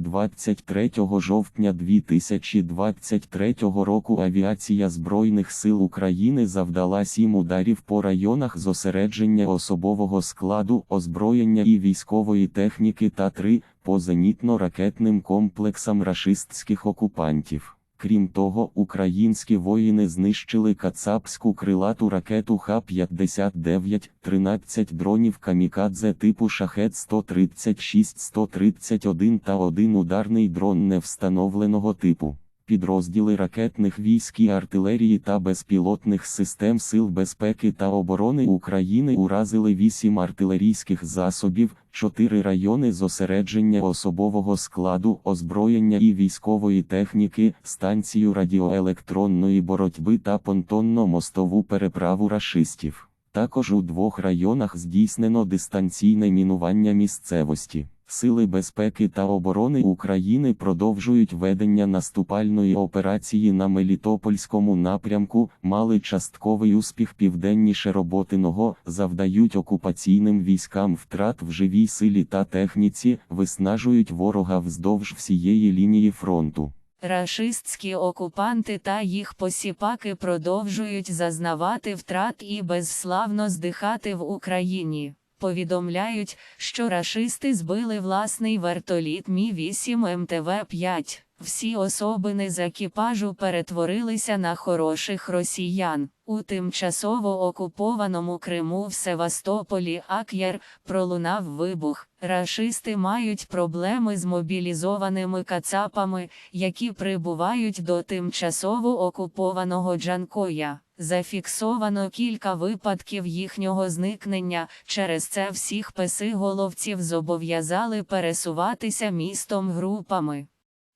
23 жовтня 2023 року авіація Збройних сил України завдала сім ударів по районах зосередження особового складу, озброєння і військової техніки та три по зенітно-ракетним комплексам рашистських окупантів. Крім того, українські воїни знищили кацапську крилату ракету Х-59, 13 дронів камікадзе типу Шахет-136-131 та один ударний дрон невстановленого типу. Підрозділи ракетних військ і артилерії та безпілотних систем Сил безпеки та оборони України уразили 8 артилерійських засобів, 4 райони зосередження особового складу, озброєння і військової техніки, станцію радіоелектронної боротьби та понтонно-мостову переправу рашистів. Також у двох районах здійснено дистанційне мінування місцевості. Сили безпеки та оборони України продовжують ведення наступальної операції на Мелітопольському напрямку, мали частковий успіх південніше Роботиного, завдають окупаційним військам втрат в живій силі та техніці, виснажують ворога вздовж всієї лінії фронту. Рашистські окупанти та їх посіпаки продовжують зазнавати втрат і безславно здихати в Україні. Повідомляють, що рашисти збили власний вертоліт Мі-8 МТВ-5. Всі особини з екіпажу перетворилися на хороших росіян. У тимчасово окупованому Криму в Севастополі Ак'єр пролунав вибух. Рашисти мають проблеми з мобілізованими кацапами, які прибувають до тимчасово окупованого Джанкоя. Зафіксовано кілька випадків їхнього зникнення, через це всіх песиголовців зобов'язали пересуватися містом групами.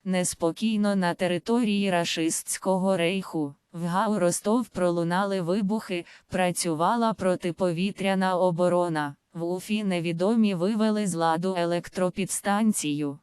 Неспокійно на території рашистського рейху. В Гау Ростов пролунали вибухи, працювала протиповітряна оборона. В Уфі невідомі вивели з ладу електропідстанцію.